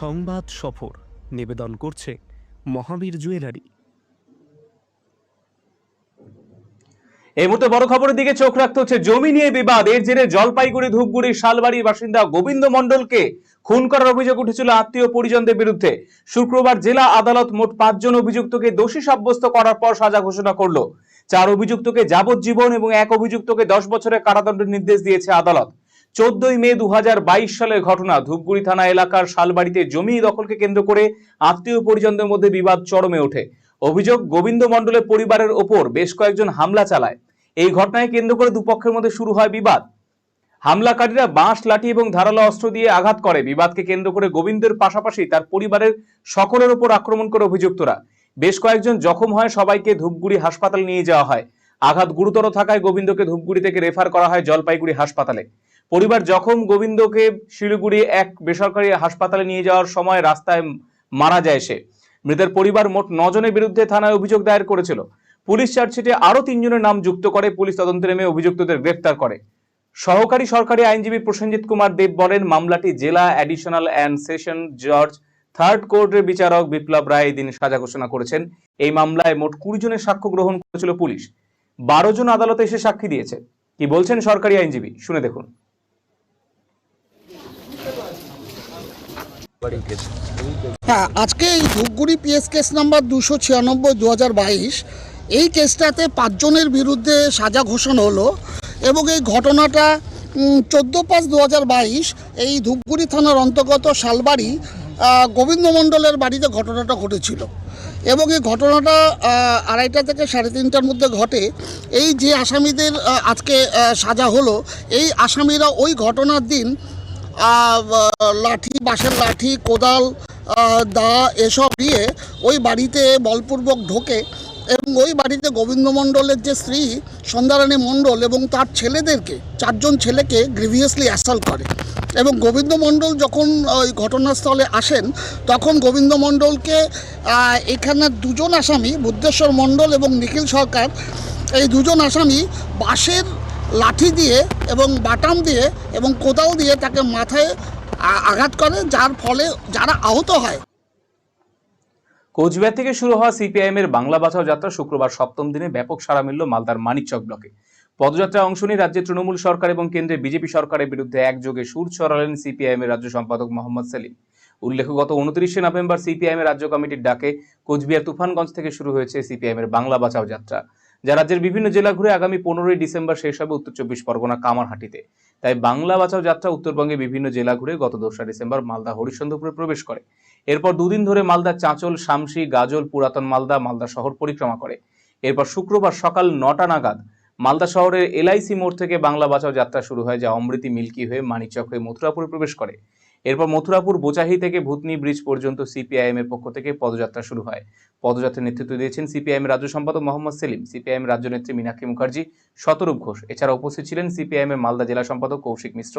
সংবাদ সফর নিবেদন করছে মহাবীর জুয়েলারি। এই মুহূর্তে বড় খবরের দিকে চোখ রাখতে হচ্ছে জমি নিয়ে বিবাদ। এর জেরে জলপাইগুড়ি ধূপগুড়ি শালবাড়ির বাসিন্দা গোবিন্দ মণ্ডলকে খুন করার অভিযোগ উঠেছিল আত্মীয় পরিজনদের বিরুদ্ধে। শুক্রবার জেলা আদালত মোট পাঁচজন অভিযুক্তকে দোষী সাব্যস্ত করার পর সাজা ঘোষণা করল। চার অভিযুক্তকে যাবজ্জীবন এবং এক অভিযুক্তকে দশ বছরের কারাদণ্ডের নির্দেশ দিয়েছে আদালত। চোদ্দই মে দু সালের ঘটনা। ধূপগুড়ি থানা এলাকার শালবাড়িতে জমি দখলকে কেন্দ্র করে আত্মীয় পরিজনদের মধ্যে বিবাদ চরমে ওঠে। অভিযোগ, গোবিন্দ মণ্ডলের পরিবারের ওপর বেশ কয়েকজন হামলা চালায়। এই ঘটনায় কেন্দ্র করে দুপক্ষের মধ্যে শুরু হয় বিবাদ। হামলাকারীরা বাঁশ, লাঠি এবং ধারালো অস্ত্র দিয়ে আঘাত করে। বিবাদকে কেন্দ্র করে গোবিন্দের পাশাপাশি তার পরিবারের সকলের ওপর আক্রমণ করে অভিযুক্তরা। বেশ কয়েকজন জখম হয় সবাইকে ধূপগুড়ি হাসপাতালে নিয়ে যাওয়া হয়। আঘাত গুরুতর থাকায় গোবিন্দকে ধূপগুড়ি থেকে রেফার করা হয় জলপাইগুড়ি হাসপাতালে। পরিবার জখম, গোবিন্দকে শিলিগুড়ি এক বেসরকারি হাসপাতালে নিয়ে যাওয়ার সময় রাস্তায় মারা যায় সে। মৃতের পরিবার মোট নজনের বিরুদ্ধে থানায় অভিযোগ দায়ের করেছিল। পুলিশ চার্জশিটে আরও তিনজনের নাম যুক্ত করে পুলিশ তদন্তে নেমে অভিযুক্তদের গ্রেফতার করে। সহকারী সরকারি আইনজীবী প্রসেনজিৎ কুমার দেব বলেন, মামলাটি জেলা অ্যাডিশনাল অ্যান্ড সেশন জজ, থার্ড কোর্টের বিচারক বিপ্লব রায় দিন সাজা ঘোষণা করেছেন। এই মামলায় মোট কুড়ি জনের সাক্ষ্য গ্রহণ করেছিল পুলিশ। বারো জন আদালতে এসে সাক্ষী দিয়েছে। কি বলছেন সরকারি আইনজীবী? শুনে দেখুন। হ্যাঁ আজকে এই ধূপগুড়ি পিএস কেস নাম্বার দুশো ছিয়ানব্বই দু এই কেসটাতে পাঁচজনের বিরুদ্ধে সাজা ঘোষণা হলো এবং এই ঘটনাটা চোদ্দ পাঁচ দু এই ধূপগুড়ি থানার অন্তর্গত শালবাড়ি গোবিন্দ মণ্ডলের বাড়িতে ঘটনাটা ঘটেছিল। এবং এই ঘটনাটা আড়াইটা থেকে সাড়ে তিনটার মধ্যে ঘটে। এই যে আসামিদের আজকে সাজা হলো, এই আসামিরা ওই ঘটনার দিন লাঠি, বাঁশের লাঠি, কোদাল দা, এসব দিয়ে ওই বাড়িতে বলপূর্বক ঢোকে এবং ওই বাড়িতে গোবিন্দ মণ্ডলের যে স্ত্রী সন্ধ্যারানী মণ্ডল এবং তার ছেলেদেরকে, চারজন ছেলেকে গ্রিভিয়াসলি অ্যাসাল্ট করে এবং গোবিন্দ মণ্ডল যখন ওই ঘটনাস্থলে আসেন, তখন গোবিন্দ মণ্ডলকে এখানে দুজন আসামি, বুদ্ধেশ্বর মণ্ডল এবং নিখিল সরকার, এই দুজন আসামি বাঁশের লাঠি দিয়ে এবং বাটাম দিয়ে এবং কোদাল দিয়ে তাকে মাথায় আঘাত করে, যার ফলে যারা আহত হয়। কোচবিহার থেকে শুরু হওয়া সিপিআইএম এর বাংলা বাঁচাও যাত্রা শুক্রবার সপ্তম দিনে ব্যাপক সাড়া মিলল মালদার মানিকচক ব্লকে। পদযাত্রায় অংশ নিয়ে রাজ্যের তৃণমূল সরকার এবং কেন্দ্রে বিজেপি সরকারের বিরুদ্ধে একযোগে সুর ছড়ালেন সিপিআইএম এর রাজ্য সম্পাদক মোহাম্মদ সেলিম। উল্লেখ্য, গত উনত্রিশে নভেম্বর সিপিআইএম এর রাজ্য কমিটির ডাকে কোচবিহার তুফানগঞ্জ থেকে শুরু হয়েছে সিপিআইএম এর বাংলা বাঁচাও যাত্রা। যা রাজ্যের বিভিন্ন জেলা ঘুরে আগামী পনেরোই ডিসেম্বর শেষ হবে উত্তর চব্বিশ পরগনা কামারহাটিতে। তাই বাংলা বাঁচাও যাত্রা উত্তরবঙ্গে বিভিন্ন জেলা ঘুরে গত দোসরা ডিসেম্বর মালদা হরিশ্চন্দ্রপুরে প্রবেশ করে। এরপর দুদিন ধরে মালদা চাঁচল, শামসি, গাজল, পুরাতন মালদা মালদা শহর পরিক্রমা করে। এরপর শুক্রবার সকাল নটা নাগাদ মালদা শহরের এলআইসি মোড় থেকে বাংলা বাঁচাও যাত্রা শুরু হয়, যা অমৃতি মিল্কি হয়ে মানিকচক হয়ে মথুরাপুরে প্রবেশ করে। এরপর মথুরাপুর বোচাহি থেকে ভূতনি ব্রিজ পর্যন্ত সিপিআইএম এর পক্ষ থেকে পদযাত্রা শুরু হয়। পদযাত্রার নেতৃত্ব দিয়েছেন সিপিআইএম রাজ্য সম্পাদক মোহাম্মদ সেলিম, সিপিআইএম রাজ্য নেত্রী মীনাক্ষী মুখার্জি, শতরূপ ঘোষ। এছাড়া উপস্থিত ছিলেন সিপিআইএম এর মালদা জেলা সম্পাদক কৌশিক মিশ্র,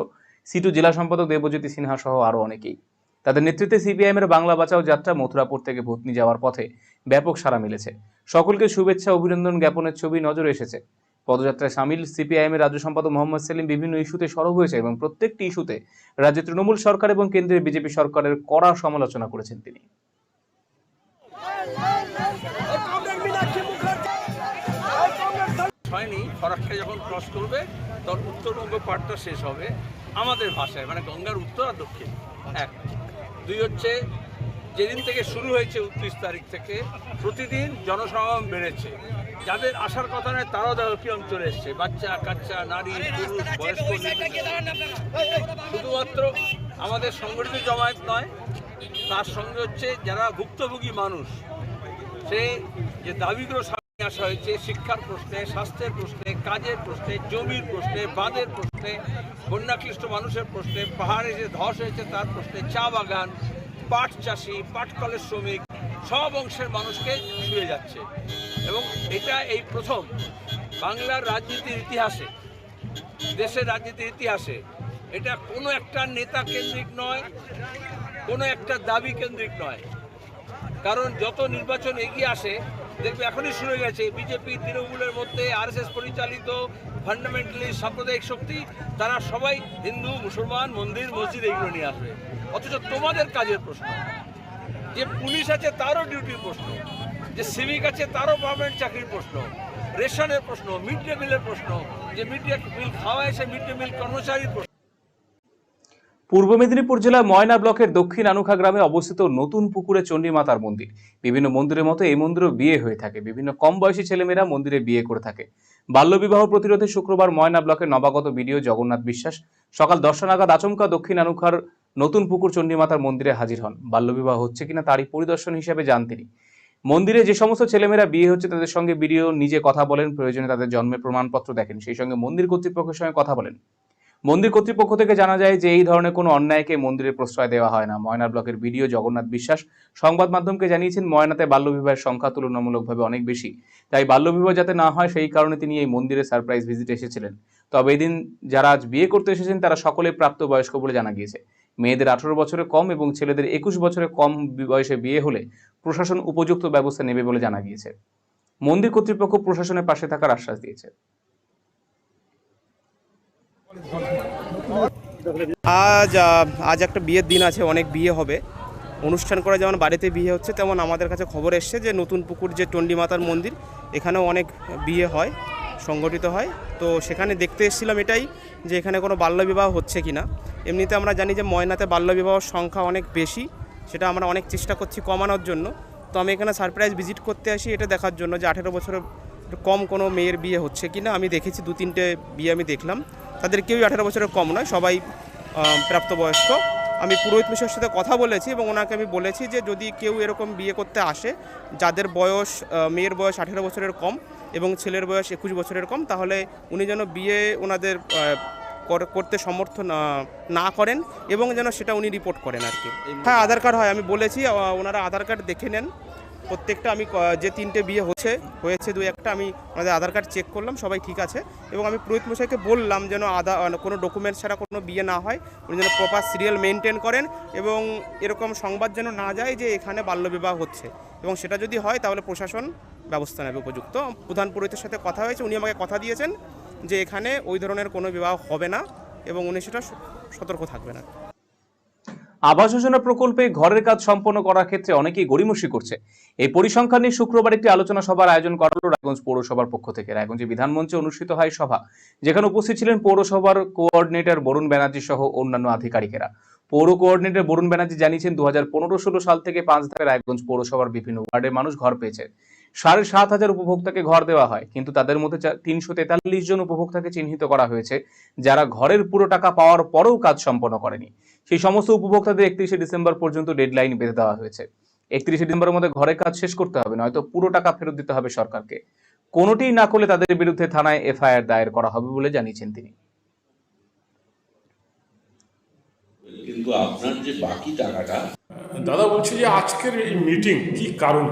সিটু জেলা সম্পাদক দেবজ্যোতি সিনহা সহ আরও অনেকেই। তাদের নেতৃত্বে সিপিআইএম এর বাংলা বাঁচাও যাত্রা মথুরাপুর থেকে ভূতনি যাওয়ার পথে ব্যাপক সাড়া মিলেছে। সকলকে শুভেচ্ছা, অভিনন্দন, জ্ঞাপনের ছবি নজরে এসেছে। পদযাত্রায় সামিল সিপিআইএম এর রাজ্য সম্পাদক মোহাম্মদ সেলিম বিভিন্ন ইস্যুতে সরব হয়েছে এবং প্রত্যেকটি ইস্যুতে রাজ্যের তৃণমূল সরকার এবং কেন্দ্রের বিজেপি সরকারের কড়া সমালোচনা করেছেন তিনি। যখন ক্রস করবে, তখন উত্তরবঙ্গ পার্টটা শেষ হবে আমাদের ভাষায় মানে গঙ্গার উত্তর আর দক্ষিণ, এক। দুই হচ্ছে যেদিন থেকে শুরু হয়েছে উনত্রিশ তারিখ থেকে প্রতিদিন জনসমাগম বেড়েছে। যাদের আসার কথা নয় তারাও দেখো কিরম চলে এসছে। বাচ্চা কাচ্চা নারী পুরুষ বয়স্ক শুধুমাত্র আমাদের সংগঠিত জমায়েত নয় তার সঙ্গে হচ্ছে যারা ভুক্তভোগী মানুষ সে যে দাবিগুলো সামনে আসা হয়েছে শিক্ষার প্রশ্নে স্বাস্থ্যের প্রশ্নে কাজের প্রশ্নে জমির প্রশ্নে বাঁধের প্রশ্নে বন্যাক্লিষ্ট মানুষের প্রশ্নে পাহাড়ে যে ধস হয়েছে তার প্রশ্নে চা বাগান পাট চাষি, পাট কলের শ্রমিক, সব অংশের মানুষকে শুয়ে যাচ্ছে। এবং এটা এই প্রথম বাংলার রাজনীতির ইতিহাসে, দেশের রাজনীতির ইতিহাসে। এটা কোনো একটা নেতা কেন্দ্রিক নয়, কোনো একটা দাবি কেন্দ্রিক নয়। কারণ যত নির্বাচন এগিয়ে আসে, দেখবে এখনই শুরু হয়ে গেছে। বিজেপি, তৃণমূলের মধ্যে, আরএসএস পরিচালিত ফান্ডামেন্টালি সাম্প্রদায়িক শক্তি, তারা সবাই হিন্দু, মুসলমান, মন্দির, মসজিদ এইগুলো নিয়ে আসবে। অথচ তোমাদের কাজের প্রশ্ন। যে পুলিশ আছে তারও ডিউটির প্রশ্ন। যে সিভিক আছে তারও পার্মানেন্ট চাকরির প্রশ্ন। রেশনের প্রশ্ন, মিড ডে মিলের প্রশ্ন, যে মিড ডে মিল খাওয়া এসে মিড ডে মিল কর্মচারীর প্রশ্ন। পূর্ব মেদিনীপুর জেলার ময়না ব্লকের দক্ষিণ আনুখা গ্রামে অবস্থিত নতুন পুকুরে চণ্ডী মাতার মন্দির। বিভিন্ন মন্দিরের মতো এই মন্দিরও বিয়ে হয়ে থাকে। বিভিন্ন কম বয়সী ছেলেমেয়েরা মন্দিরে বিয়ে করে থাকে। বাল্যবিবাহ প্রতিরোধে শুক্রবার ময়না ব্লকের নবাগত বিডিও জগন্নাথ বিশ্বাস সকাল দশটা নাগাদ আচমকা দক্ষিণ আনুখার নতুন পুকুর চণ্ডী মাতার মন্দিরে হাজির হন। বাল্যবিবাহ হচ্ছে কিনা তারই পরিদর্শন হিসেবে যান তিনি। মন্দিরে যে সমস্ত ছেলেমেয়েরা বিয়ে হচ্ছে তাদের সঙ্গে বিডিও নিজে কথা বলেন, প্রয়োজনে তাদের জন্মের প্রমাণপত্র দেখেন, সেই সঙ্গে মন্দির কর্তৃপক্ষের সঙ্গে কথা বলেন। মন্দির কর্তৃপক্ষ থেকে জানা যায় যে এই ধরনের কোনো অন্যায়কে মন্দিরে প্রশ্রয় দেওয়া হয় না। ময়না ব্লকের বিডিও জগন্নাথ বিশ্বাস সংবাদ মাধ্যমকে জানিয়েছেন, ময়নাতে বাল্যবিবাহের সংখ্যা তুলনামূলকভাবে অনেক বেশি। তাই বাল্যবিবাহ যাতে না হয়, সেই কারণে তিনি এই মন্দিরে সারপ্রাইজ ভিজিট এসেছিলেন। তবে এদিন যারা আজ বিয়ে করতে এসেছেন, তারা সকলে প্রাপ্তবয়স্ক বলে জানা গিয়েছে। মেয়েদের আঠারো বছরে কম এবং ছেলেদের একুশ বছরে কম বয়সে বিয়ে হলে প্রশাসন উপযুক্ত ব্যবস্থা নেবে বলে জানা গিয়েছে। মন্দির কর্তৃপক্ষ প্রশাসনের পাশে থাকার আশ্বাস দিয়েছে। আজ আজ একটা বিয়ের দিন আছে, অনেক বিয়ে হবে। অনুষ্ঠান করা যেমন বাড়িতে বিয়ে হচ্ছে, তেমন আমাদের কাছে খবর এসছে যে নতুন পুকুর যে মাতার মন্দির, এখানেও অনেক বিয়ে হয়, সংগঠিত হয়। তো সেখানে দেখতে এসেছিলাম এটাই যে এখানে কোনো বাল্যবিবাহ হচ্ছে কি না এমনিতে আমরা জানি যে ময়নাতে বাল্যবিবাহর সংখ্যা অনেক বেশি, সেটা আমরা অনেক চেষ্টা করছি কমানোর জন্য। তো আমি এখানে সারপ্রাইজ ভিজিট করতে আসি এটা দেখার জন্য যে আঠেরো বছরের কম কোনো মেয়ের বিয়ে হচ্ছে কি না আমি দেখেছি দু তিনটে বিয়ে আমি দেখলাম। তাদের কেউই আঠেরো বছরের কম নয়, সবাই প্রাপ্তবয়স্ক। আমি পুরোহিত মিশ্রের সাথে কথা বলেছি এবং ওনাকে আমি বলেছি যে যদি কেউ এরকম বিয়ে করতে আসে, যাদের বয়স মেয়ের বয়স আঠেরো বছরের কম এবং ছেলের বয়স একুশ বছরের কম তাহলে উনি যেন বিয়ে ওনাদের কর- করতে সমর্থ না করেন এবং যেন সেটা উনি রিপোর্ট করেন আর কি। হ্যাঁ আধার কার্ড হয় আমি বলেছি ওনারা আধার কার্ড দেখে নেন। প্রত্যেকটা আমি যে তিনটে বিয়ে হচ্ছে হয়েছে দু একটা আমি ওনাদের আধার কার্ড চেক করলাম সবাই ঠিক আছে। এবং আমি পুরোহিত মশাইকে বললাম যেন আধা কোনো ডকুমেন্টস ছাড়া কোনো বিয়ে না হয় উনি যেন প্রপার সিরিয়াল মেনটেন করেন এবং এরকম সংবাদ যেন না যায় যে এখানে বাল্যবিবাহ হচ্ছে। এবং সেটা যদি হয় তাহলে প্রশাসন ব্যবস্থা নেবে উপযুক্ত। প্রধান পুরোহিতের সাথে কথা হয়েছে, উনি আমাকে কথা দিয়েছেন যে এখানে ওই ধরনের কোনো বিবাহ হবে না এবং উনি সেটা সতর্ক থাকবেন আর আবাস যোজনা প্রকল্পে ঘরের কাজ সম্পন্ন করার ক্ষেত্রে অনেকেই গড়িমসি করছে। এই পরিসংখ্যান নিয়ে শুক্রবার একটি আলোচনা সভার আয়োজন করা হলো রায়গঞ্জ পৌরসভার পক্ষ থেকে। রায়গঞ্জে বিধানমঞ্চে অনুষ্ঠিত হয় সভা, যেখানে উপস্থিত ছিলেন পৌরসভার কোঅর্ডিনেটর বরুণ ব্যানার্জি সহ অন্যান্য আধিকারিকেরা। পৌর কোঅর্ডিনেটর বরুণ ব্যানার্জি জানিয়েছেন দু হাজার সাল থেকে পাঁচ ধাপে রায়গঞ্জ পৌরসভার বিভিন্ন ওয়ার্ডের মানুষ ঘর পেয়েছে। সাড়ে সাত হাজার উপভোক্তাকে ঘর দেওয়া হয় কিন্তু তাদের মধ্যে তিনশো তেতাল্লিশ জন উপভোক্তাকে চিহ্নিত করা হয়েছে যারা ঘরের পুরো টাকা পাওয়ার পরেও কাজ সম্পন্ন করেনি। সেই সমস্ত উপভোক্তাদের একত্রিশে ডিসেম্বর পর্যন্ত ডেডলাইন বেঁধে দেওয়া হয়েছে। একত্রিশে ডিসেম্বরের মধ্যে ঘরের কাজ শেষ করতে হবে নয়তো পুরো টাকা ফেরত দিতে হবে সরকারকে। কোনোটিই না করলে তাদের বিরুদ্ধে থানায় এফআইআর দায়ের করা হবে বলে জানিয়েছেন তিনি। কিন্তু আপনার যে বাকি টাকাটা দাদা বলছি যে আজকের এই মিটিং কি কারণ?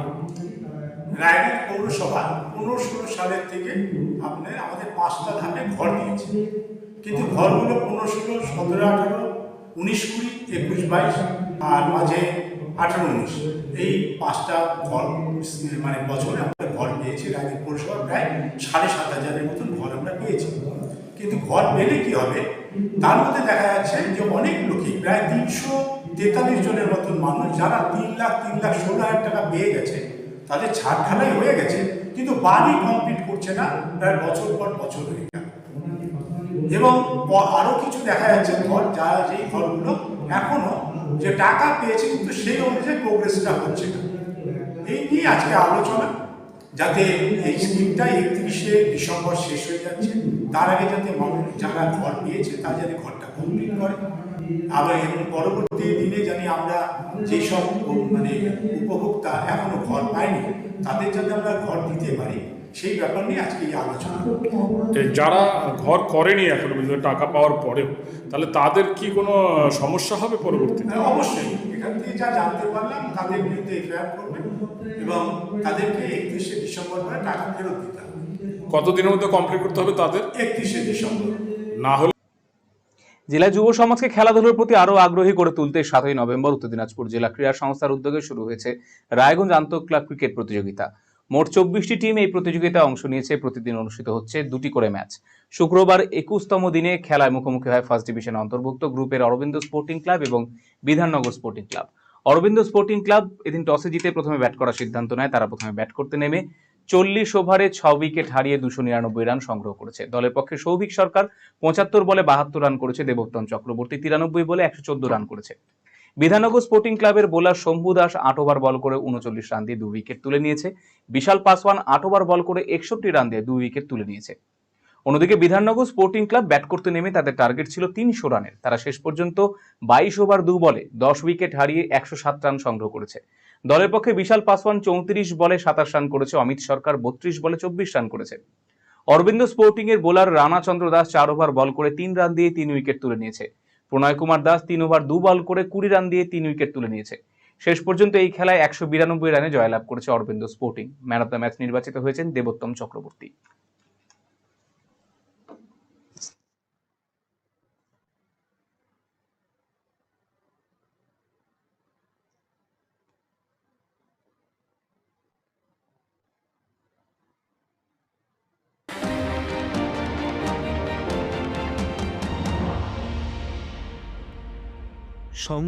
রায়গঞ্জ পৌরসভা পনেরো সালের থেকে আপনার আমাদের পাঁচটা ধাপে ঘর দিয়েছে কিন্তু ঘরগুলো পনেরো ষোলো, সতেরো, আঠারো, উনিশ, কুড়ি, একুশ, বাইশ আর মাঝে আঠারো, উনিশ। এই পাঁচটা ঘর মানে বছরে আমরা ঘর পেয়েছি রায়গঞ্জ পৌরসভা প্রায় সাড়ে সাত হাজারের মতন ঘর আমরা পেয়েছি। কিন্তু ঘর পেলে কি হবে? তার মধ্যে দেখা যাচ্ছে যে অনেক লোকই, প্রায় তিনশো তেতাল্লিশ জনের মতন মানুষ, যারা তিন লাখ তিন লাখ, ষোলো হাজার টাকা পেয়ে গেছে তাদের ছাদ ঢালাই হয়ে গেছে, কিন্তু বাড়ি কমপ্লিট করছে না, প্রায় বছর পর বছর হয়ে গেল। এবং প- আরও কিছু দেখা যাচ্ছে, ঘর যারা যেই ঘরগুলো এখনও যে টাকা পেয়েছে, কিন্তু সেই অনুযায়ী প্রোগ্রেসটা হচ্ছে না। এই নিয়ে আজকে আলোচনা, যাতে এই স্কিমটা একত্রিশে ডিসেম্বর শেষ হয়ে যাচ্ছে, তার আগে যাতে মানুষ যারা ঘর পেয়েছে, তারা যাতে ঘরটা কমপ্লিট করে। আবার এবং পরবর্তী দিনে জানি আমরা যেসব মানে উপভোক্তা এখনও ঘর পায়নি তাদের যাতে আমরা ঘর দিতে পারি সেই ব্যাপার নিয়ে আজকে এই আলোচনা যারা ঘর করেনি এখনও পর্যন্ত টাকা পাওয়ার পরেও তাহলে তাদের কি কোনো সমস্যা হবে পরবর্তীতে? হ্যাঁ, অবশ্যই। এখান থেকে যা জানতে পারলাম তাদের বিরুদ্ধে এফআইআর করবে এবং তাদেরকে একত্রিশে ডিসেম্বর পরে টাকা ফেরত দিতে হবে। কতদিনের মধ্যে কমপ্লিট করতে হবে তাদের? একত্রিশে ডিসেম্বর। না হলে জেলায় যুব সমাজকে খেলাধুলার প্রতি আরও আগ্রহী করে তুলতে সাতই নভেম্বর উত্তর দিনাজপুর জেলা ক্রীড়া সংস্থার উদ্যোগে শুরু হয়েছে রায়গঞ্জ আন্তঃ ক্লাব ক্রিকেট প্রতিযোগিতা। মোট চব্বিশটি টিম এই প্রতিযোগিতায় অংশ নিয়েছে, প্রতিদিন অনুষ্ঠিত হচ্ছে দুটি করে ম্যাচ। শুক্রবার একুশতম দিনে খেলায় মুখোমুখি হয় ফার্স্ট ডিভিশন অন্তর্ভুক্ত গ্রুপের অরবিন্দ স্পোর্টিং ক্লাব এবং Bidhannagar sporting club. Arabinda sporting club এদিন টসে জিতে প্রথমে ব্যাট করার সিদ্ধান্ত নেয়, তারা প্রথমে ব্যাট করতে নেমে চল্লিশ ওভারে ছ উইকেট হারিয়ে দুশো নিরানব্বই রান সংগ্রহ করেছে। দলের পক্ষে সৌভিক সরকার পঁচাত্তর বলে বাহাত্তর রান করেছে দেবোত্তম চক্রবর্তী, তিরানব্বই বলে একশো চোদ্দ রান করেছে। বিধাননগর স্পোর্টিং ক্লাবের বোলার শম্ভু দাস আট ওভার বল করে উনচল্লিশ রান দিয়ে দু উইকেট তুলে নিয়েছে। বিশাল পাসওয়ান আট ওভার বল করে একষট্টি রান দিয়ে দু উইকেট তুলে নিয়েছে। অন্যদিকে বিধাননগর স্পোর্টিং ক্লাব ব্যাট করতে নেমে তাদের টার্গেট ছিল তিনশো রানের। তারা শেষ পর্যন্ত বাইশ ওভার দু বলে দশ উইকেট হারিয়ে একশো সাত রান সংগ্রহ করেছে। দলের পক্ষে বিশাল পাসওয়ান চৌত্রিশ বলে সাতাশ রান করেছে অমিত সরকার, বত্রিশ বলে চব্বিশ রান করেছে। অরবিন্দ স্পোর্টিং এর বোলার রানা চন্দ্র দাস চার ওভার বল করে তিন রান দিয়ে তিন উইকেট তুলে নিয়েছে। প্রণয় কুমার দাস তিন ওভার দু বল করে কুড়ি রান দিয়ে তিন উইকেট তুলে নিয়েছে। শেষ পর্যন্ত এই খেলায় একশো বিরানব্বই রানে জয়লাভ করেছে Arabinda sporting man of the match নির্বাচিত হয়েছেন দেবোত্তম চক্রবর্তী। সং